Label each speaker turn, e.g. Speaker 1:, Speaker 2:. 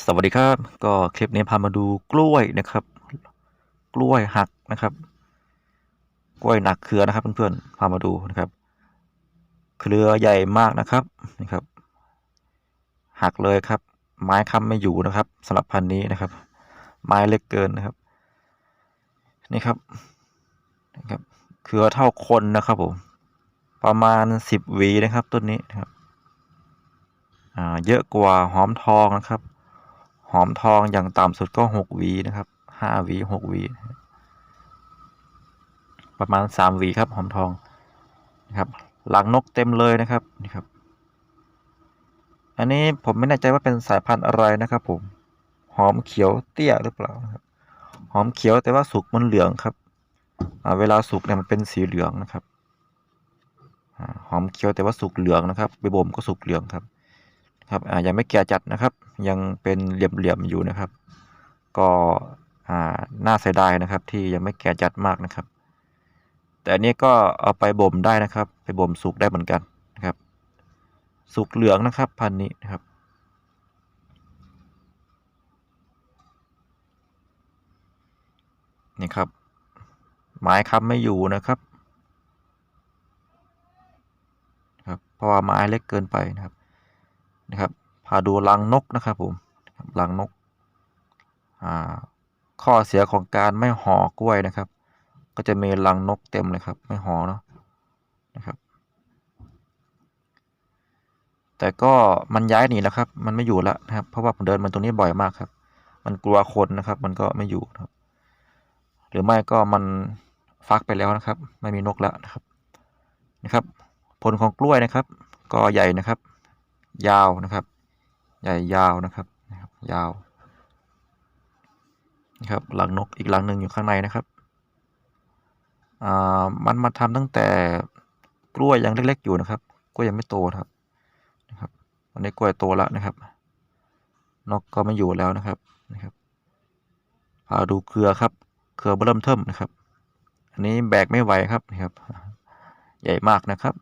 Speaker 1: สวัสดีครับก็คลิปนี้พามาดูกล้วยนะครับ กล้วยหักนะครับ กล้วยหนักเครือนะครับเพื่อนๆพามาดูนะครับ เครือใหญ่มากนะครับนี่ครับ หักเลยครับ ไม้ค้ำไม่อยู่นะครับสำหรับพันธุ์นี้นะครับ ไม้เล็กเกินนะครับ นี่ครับนะครับ เครือเท่าคนนะครับผมประมาณสิบวีนะครับต้นนี้นะครับอ่าเยอะกว่าหอมทองนะครับ หอมทองอย่างต่ำสุดก็หกวีนะครับห้าวีหกวีประมาณสามวีครับหอมทองนะครับ หลังนกเต็มเลยนะครับนี่ครับ อันนี้ผมไม่แน่ใจว่าเป็นสายพันธุ์อะไรนะครับผมหอมเขียวเตี้ยหรือเปล่าครับหอมเขียวแต่ว่าสุกมันเหลืองครับเวลาสุกเนี่ยมันเป็นสีเหลืองนะครับหอมเขียวแต่ว่าสุกเหลืองนะครับใบบ่มก็สุกเหลืองครับ ครับอ่ายังไม่แก่จัดนะครับ ยังเป็นเหลี่ยมๆอยู่นะครับ ก็อ่าน่าเสียดายนะครับ ที่ยังไม่แก่จัดมากนะครับ แต่อันนี้ก็เอาไปบ่มได้นะครับ ไปบ่มสุกได้เหมือนกันนะครับ สุกเหลืองนะครับ พันนี้นะครับนี่ครับไม้ค้ำไม่อยู่นะครับครับเพราะว่าไม้เล็กเกินไปนะครับ นะครับ พาดูรังนกนะครับผมรังนก ข้อเสียของการไม่ห่อกล้วยนะครับ ก็จะมีรังนกเต็มเลยครับ ไม่ห่อเนาะนะครับ แต่ก็มันย้ายหนีแล้วครับ มันไม่อยู่แล้วนะครับ เพราะว่าผมเดินมันตรงนี้บ่อยมากครับ มันกลัวคนนะครับ มันก็ไม่อยู่ครับ หรือไม่ก็มันฟักไปแล้วนะครับ ไม่มีนกแล้วนะครับนะครับ ผลของกล้วยนะครับ ก็ใหญ่นะครับ ยาวนะครับ ใหญ่ยาวนะครับนะครับ ยาวนะครับหลังนกอีกหลังหนึ่งอยู่ข้างในนะครับอ่ามันมาทำตั้งแต่กล้วยยังเล็ก ๆ อยู่นะครับ กล้วยยังไม่โตนะครับนะครับวันนี้กล้วยโตแล้วนะครับ นกก็ไม่อยู่แล้วนะครับนะครับพาดูเครือครับเครือเริ่มเทิมนะครับ อันนี้แบกไม่ไหวครับนะครับ ใหญ่มากนะครับ